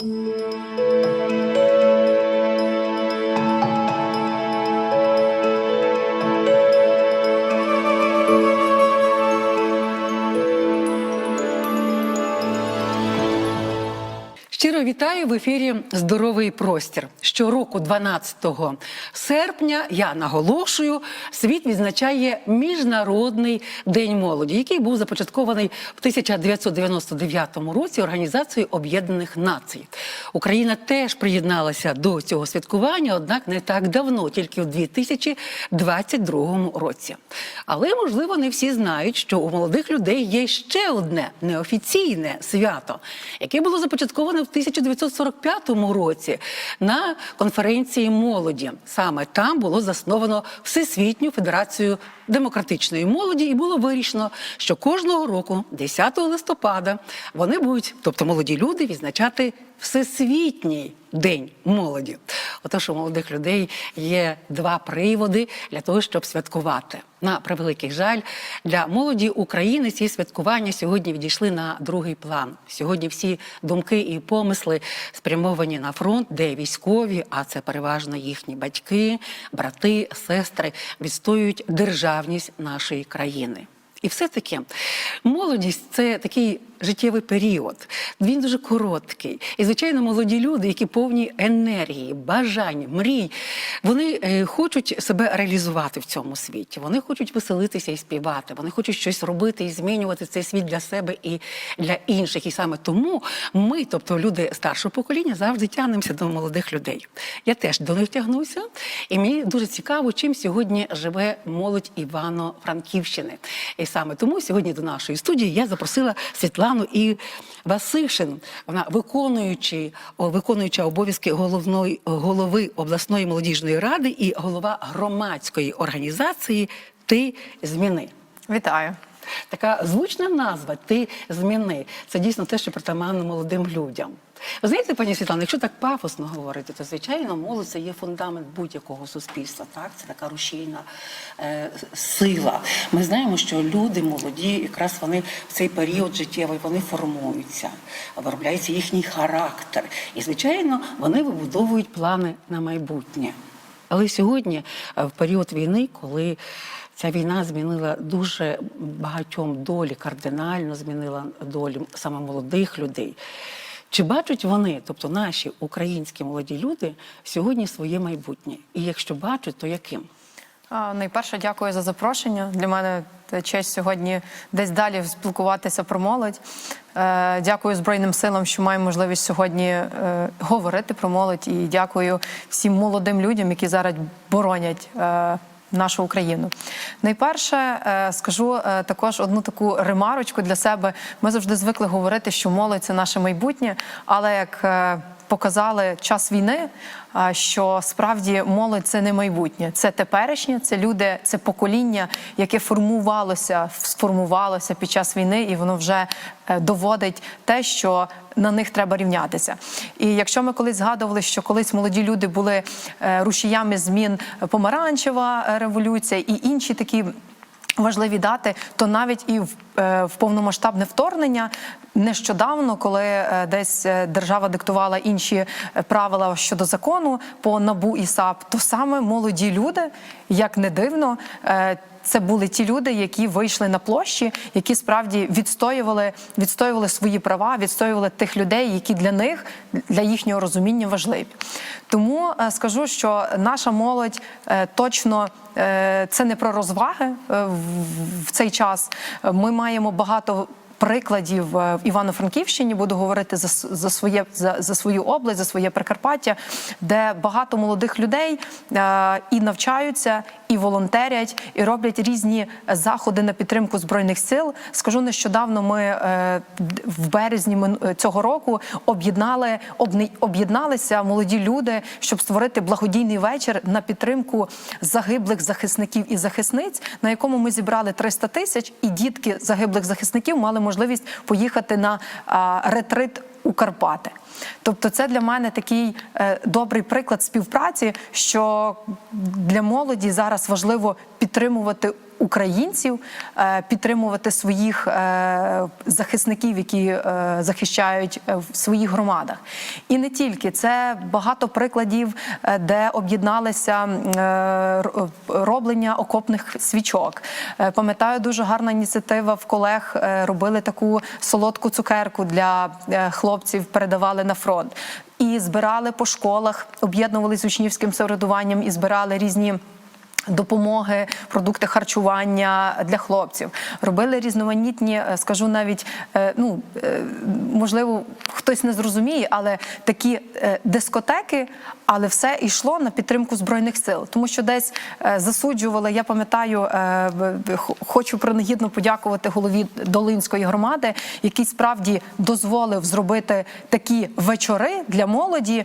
Щиро вітаю в ефірі Здоровий простір. Щороку, 12 серпня, я наголошую, світ відзначає Міжнародний день молоді, який був започаткований в 1999 році Організацією Об'єднаних Націй. Україна теж приєдналася до цього святкування, однак не так давно, тільки в 2022 році. Але можливо не всі знають, що у молодих людей є ще одне неофіційне свято, яке було започатковане в 1945 році на конференції молоді. Саме там було засновано Всесвітню федерацію демократичної молоді, і було вирішено, що кожного року, 10 листопада, вони будуть, тобто молоді люди, відзначати Всесвітній день молоді. Отож, у молодих людей є два приводи для того, щоб святкувати. На превеликий жаль, для молоді України ці святкування сьогодні відійшли на другий план. Сьогодні всі думки і помисли спрямовані на фронт, де військові, а це переважно їхні батьки, брати, сестри, відстоюють державність нашої країни. І все-таки молодість це такий життєвий період. Він дуже короткий. І, звичайно, молоді люди, які повні енергії, бажань, мрій, вони е, хочуть себе реалізувати в цьому світі. Вони хочуть веселитися і співати. Вони хочуть щось робити і змінювати цей світ для себе і для інших. І саме тому ми, тобто люди старшого покоління, завжди тягнемося до молодих людей. Я теж до них тягнуся, і мені дуже цікаво, чим сьогодні живе молодь Івано-Франківщини. Саме тому сьогодні до нашої студії я запросила Світлану і Васишин. Вона виконуючи, виконуюча обов'язки головної голови обласної молодіжної ради і голова громадської організації Ти зміни. Вітаю. Така звучна назва Ти зміни. Це дійсно те, що притаманно молодим людям. Ви знаєте, пані Світлана, якщо так пафосно говорити, то звичайно молодь це є фундамент будь-якого суспільства. Так, це така рушійна е, сила. Ми знаємо, що люди молоді, якраз вони в цей період життєвий вони формуються, виробляється їхній характер. І, звичайно, вони вибудовують плани на майбутнє. Але сьогодні, е, в період війни, коли Ця війна змінила дуже багатьом долі, кардинально змінила долі саме молодих людей. Чи бачать вони, тобто наші українські молоді люди, сьогодні своє майбутнє? І якщо бачать, то яким? Найперше, дякую за запрошення. Для мене честь сьогодні десь далі спілкуватися про молодь. Е, Дякую Збройним силам, що маємо можливість сьогодні е, говорити про молодь. І дякую всім молодим людям, які зараз боронять. Нашу Україну найперше е, скажу е, також одну таку ремарочку для себе. Ми завжди звикли говорити, що молодь це наше майбутнє, але як е, показали час війни, що справді молодь це не майбутнє, це теперішнє, це люди, це покоління, яке формувалося, сформувалося під час війни, і воно вже е, доводить те, що на них треба рівнятися. І якщо ми колись згадували, що колись молоді люди були е, рушіями змін помаранчева революція і інші такі. Важливі дати, то навіть і в, е, в повномасштабне вторгнення нещодавно, коли е, десь е, держава диктувала інші правила щодо закону по набу і САП, то саме молоді люди, як не дивно. Це були ті люди, які вийшли на площі, які справді відстоювали, відстоювали свої права, відстоювали тих людей, які для них, для їхнього розуміння важливі. Тому е, скажу, що наша молодь е, точно е, це не про розваги в, цей час. Ми маємо багато. Прикладів в Івано-Франківщині буду говорити за, за своє за, за свою область, за своє Прикарпаття, де багато молодих людей і навчаються, і волонтерять, і роблять різні заходи на підтримку збройних сил. Скажу нещодавно, ми е, в березні мин- цього року об'єднали об'єдналися молоді люди, щоб створити благодійний вечір на підтримку загиблих захисників і захисниць, на якому ми зібрали 300 тисяч, і дітки загиблих захисників мали можливість поїхати на ретрит у Карпати. Тобто, це для мене такий е, добрий приклад співпраці, що для молоді зараз важливо підтримувати. Українців е, підтримувати своїх е, захисників, які захищають в своїх громадах, і не тільки це багато прикладів, де об'єдналися роблення окопних свічок. Пам'ятаю, дуже гарна ініціатива в колег робили таку солодку цукерку для хлопців, передавали на фронт. І збирали по школах, об'єднувалися з учнівським самоврядуванням і збирали різні. Допомоги, продукти харчування для хлопців робили різноманітні, е, скажу навіть, е, ну е, можливо, хтось не зрозуміє, але такі дискотеки, але все йшло на підтримку збройних сил, тому що десь засуджували. Я пам'ятаю, хочу принагідно подякувати голові Долинської громади, який справді дозволив зробити такі вечори для молоді.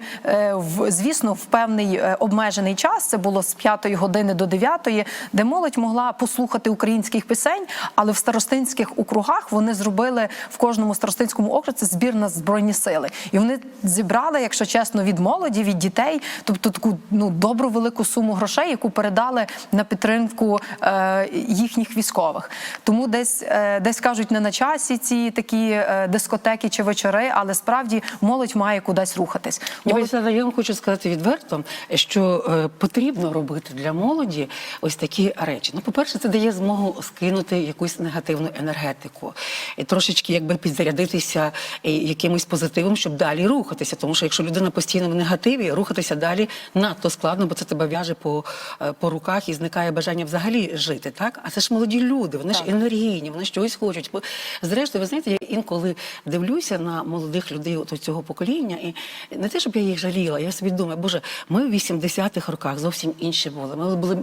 звісно, в певний обмежений час. Це було з 5 години до 9, де молодь могла послухати українських пісень, але в старостинських округах вони зробили в кожному старостинському окрузі збір на збройні сили, і вони зібрали, якщо чесно, від молоді, від дітей, тобто таку ну добру велику суму грошей, яку передали на підтримку е, їхніх військових. Тому десь е, десь кажуть не на часі ці такі е, дискотеки чи вечори, але справді молодь має кудись рухатись. Молодь я вам хочу сказати відверто, що е, потрібно робити для молоді ось такі речі. Ну, по-перше, це дає змогу скинути якусь негативну енергетику і трошечки якби підзарядитися е, якимось позитивом, щоб далі рухатися. Тому що якщо людина постійно в негативі, рухатися далі надто складно, бо це тебе в'яже по, е, по руках і зникає бажання взагалі жити. Так, а це ж молоді люди, вони ж енергійні, вони ж хочуть. Бо, Зрештою, ви знаєте, я інколи дивлюся на молодих людей от цього покоління, і не те, щоб я їх жаліла, я собі думаю, боже, ми в 80-х роках зовсім інші були. Ми були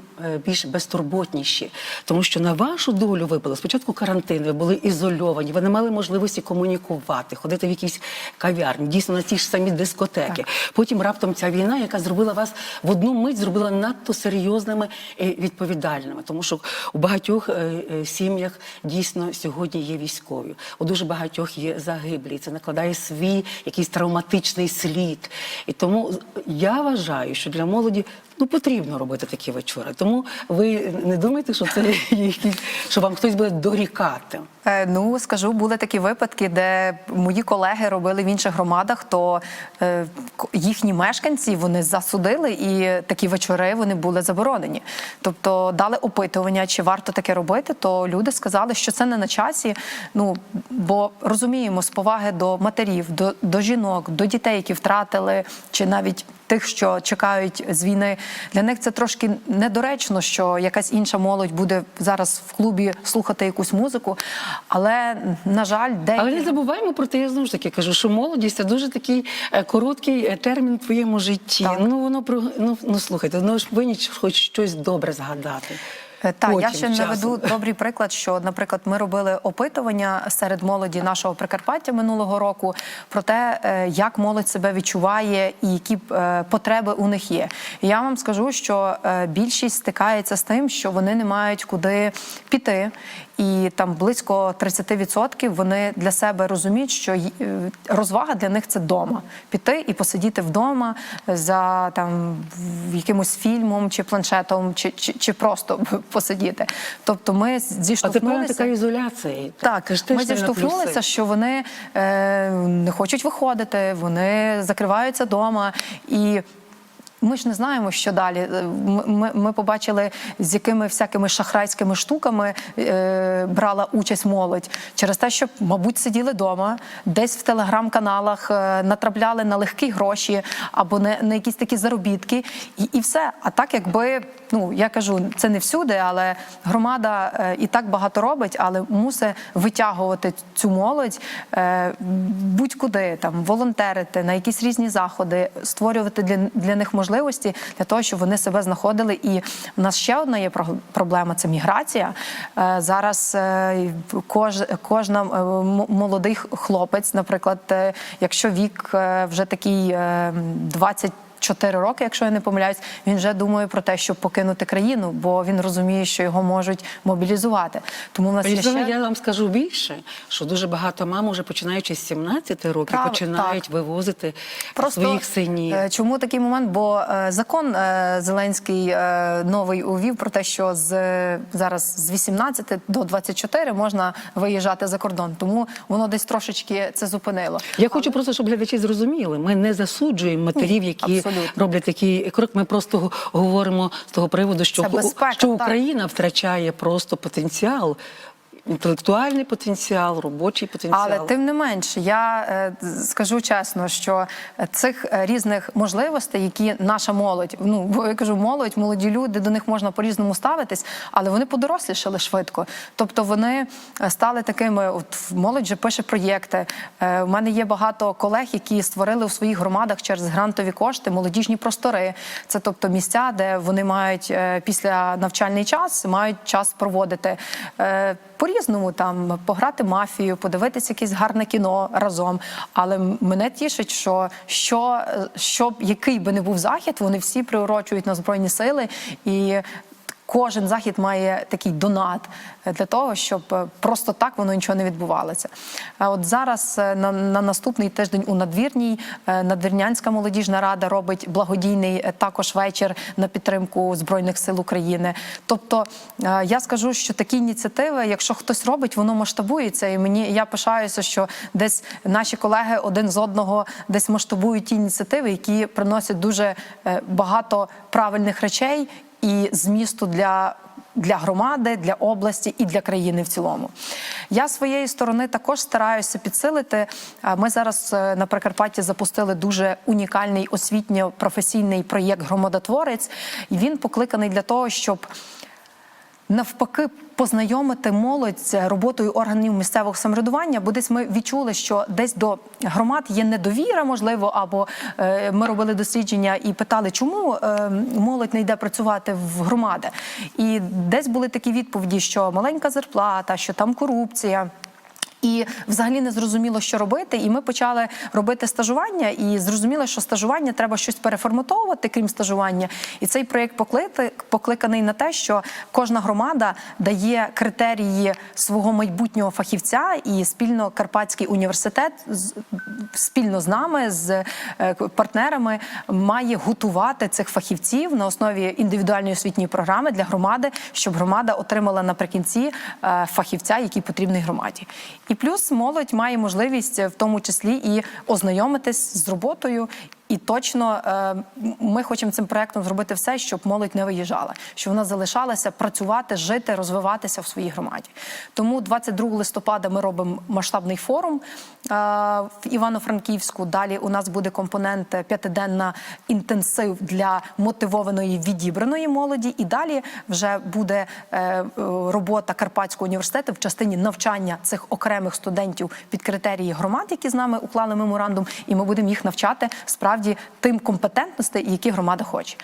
більш безтурботніші, тому що на вашу долю випали спочатку карантин, ви були ізольовані, ви не мали можливості комунікувати, ходити в якісь кав'ярні, дійсно на ті ж самі дискотеки. Потім раптом ця війна, яка зробила вас в одну мить, зробила надто серйозними і відповідальними, тому що у багатьох е, е, сім'ях дійсно сьогодні є військові. У дуже багатьох є загиблі. Це накладає свій якийсь травматичний слід. І тому я вважаю, що для молоді ну потрібно робити такі вечори. Тому ви не думайте, що це що вам хтось буде дорікати. Е, Ну, скажу, були такі випадки, де мої колеги робили в інших громадах, то е, їхні мешканці вони засудили, і такі вечори вони були заборонені. Тобто дали опитування, чи варто таке робити, то люди сказали, що це не на часі. Ну бо розуміємо з поваги до матерів, до, до жінок, до дітей, які втратили, чи навіть тих, що чекають з війни. Для них це трошки недоречно, що якась інша молодь буде зараз в клубі слухати якусь музику. Але на жаль, деякі Але не забуваємо про те, я знову ж таки кажу, що молодість це дуже такий е, короткий е, термін в твоєму житті. Так. Ну воно про ну, ну слухайте, ну ж повинні хоч щось добре згадати. Е, Так, я ще часом. наведу добрий приклад, що, наприклад, ми робили опитування серед молоді нашого Прикарпаття минулого року про те, е, як молодь себе відчуває і які е, потреби у них є. Я вам скажу, що більшість стикається з тим, що вони не мають куди піти. І там близько 30% вони для себе розуміють, що е, розвага для них це вдома. Піти і посидіти вдома за там якимось фільмом чи планшетом, чи, чи, чи просто посидіти. Тобто ми А тепер така ізоляція. Так, Це теж ми зіштовхнулися, що вони е, не хочуть виходити, вони закриваються вдома і. Ми ж не знаємо, що далі. Е, Ми, ми, побачили, з якими всякими шахрайськими штуками е, брала участь молодь через те, що, мабуть, сиділи вдома, десь в телеграм-каналах е, натрапляли на легкі гроші або на, на якісь такі заробітки, і, і все. А так, якби ну я кажу, це не всюди, але громада е, і так багато робить, але мусить витягувати цю молодь е, будь-куди там волонтерити на якісь різні заходи, створювати для, для них можливості для того, щоб вони себе знаходили. І в нас ще одна є проблема це міграція. Е, Зараз кож, кожна молодий хлопець, наприклад, якщо вік вже такий е, 20 24 роки, якщо я не помиляюсь, він вже думає про те, щоб покинути країну, бо він розуміє, що його можуть мобілізувати. Тому в нас є ще Я вам скажу більше, що дуже багато мам, уже починаючи з 17 років, Прав- починають так. вивозити своїх синів. е, Чому такий момент? Бо е, закон е, Зеленський новий увів про те, що з зараз з 18 до 24 можна виїжджати за кордон. Тому воно десь трошечки це зупинило. Я хочу просто, щоб глядачі зрозуміли. Ми не засуджуємо матерів, які. Роблять такий крок. Ми просто говоримо з того приводу, що, безпека, що так. Україна втрачає просто потенціал, інтелектуальний потенціал, робочий потенціал. Але тим не менше, я е, скажу чесно, що цих е, різних можливостей, які наша молодь, ну бо я кажу, молодь, молоді люди, до них можна по-різному ставитись, але вони подорослішали швидко. Тобто вони е, стали такими. От молодь же пише проєкти. Е, У мене є багато колег, які створили у своїх громадах через грантові кошти молодіжні простори. Це тобто місця, де вони мають е, після навчальний час, мають час проводити. Е, по-різному там пограти мафію, подивитися якесь гарне кіно разом. Але мене тішить, що, що, е, що який би не був захід, вони всі приурочують на збройні сили і. Кожен захід має такий донат для того, щоб е, просто так воно нічого не відбувалося. А от зараз е, на, на наступний тиждень у надвірній е, надвірнянська молодіжна рада робить благодійний також вечір на підтримку збройних сил України. Тобто я скажу, що такі ініціативи, якщо хтось робить, воно масштабується. І мені я пишаюся, що десь наші колеги один з одного десь масштабують ті ініціативи, які приносять дуже багато правильних речей і змісту для. Для громади, для області і для країни в цілому. Я своєї сторони також стараюся підсилити. Ми зараз е, на Прикарпатті запустили дуже унікальний освітньо-професійний проєкт Громадотворець, і він покликаний для того, щоб навпаки познайомити молодь з роботою органів місцевого самоврядування, бо десь ми відчули, що десь до громад є недовіра, можливо, або е, ми робили дослідження і питали, чому е, молодь не йде працювати в громади. І десь були такі відповіді, що маленька зарплата, що там корупція. І взагалі не зрозуміло, що робити. І ми почали робити стажування, і зрозуміли, що стажування треба щось переформатовувати, крім стажування. І цей проєкт покликаний на те, що кожна громада дає критерії свого майбутнього фахівця, і спільно Карпатський університет спільно з нами, з е, партнерами, має готувати цих фахівців на основі індивідуальної освітньої програми для громади, щоб громада отримала наприкінці е, фахівця, який потрібний громаді. І плюс молодь має можливість е, в тому числі і ознайомитись з роботою. І точно е, ми хочемо цим проектом зробити все, щоб молодь не виїжджала, щоб вона залишалася працювати, жити, розвиватися в своїй громаді. Тому 22 листопада ми робимо масштабний форум е, в Івано-Франківську. Далі у нас буде компонент п'ятиденна інтенсив для мотивованої відібраної молоді. І далі вже буде е, робота Карпатського університету в частині навчання цих окремих студентів під критерії громад, які з нами уклали меморандум, і ми будемо їх навчати справді тим компетентностей, які громада хоче.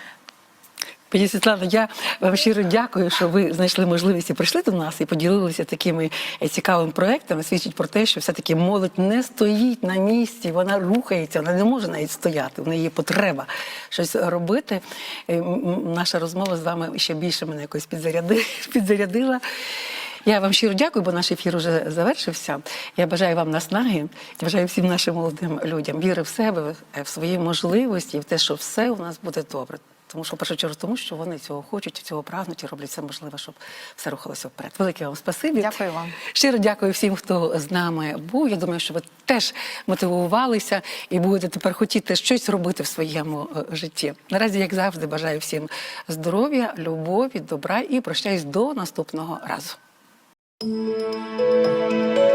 Пані Світлано, я вам щиро дякую, що ви знайшли можливість і прийшли до нас і поділилися такими е, цікавими проектами. Свідчить про те, що все-таки молодь не стоїть на місці, вона рухається, вона не може навіть стояти. В неї є потреба щось робити. Е, Наша розмова з вами ще більше мене якось підзарядила. Я вам щиро дякую, бо наш ефір вже завершився. Я бажаю вам наснаги, я бажаю всім нашим молодим людям віри в себе, в свої можливості, в те, що все у нас буде добре. Тому що в першу чергу, тому що вони цього хочуть, цього прагнуть і роблять все можливе, щоб все рухалося вперед. Велике вам спасибі. Дякую вам. Щиро дякую всім, хто з нами був. Я думаю, що ви теж мотивувалися і будете тепер хотіти щось робити в своєму е, житті. Наразі, як завжди, бажаю всім здоров'я, любові, добра і прощаюсь до наступного разу. Música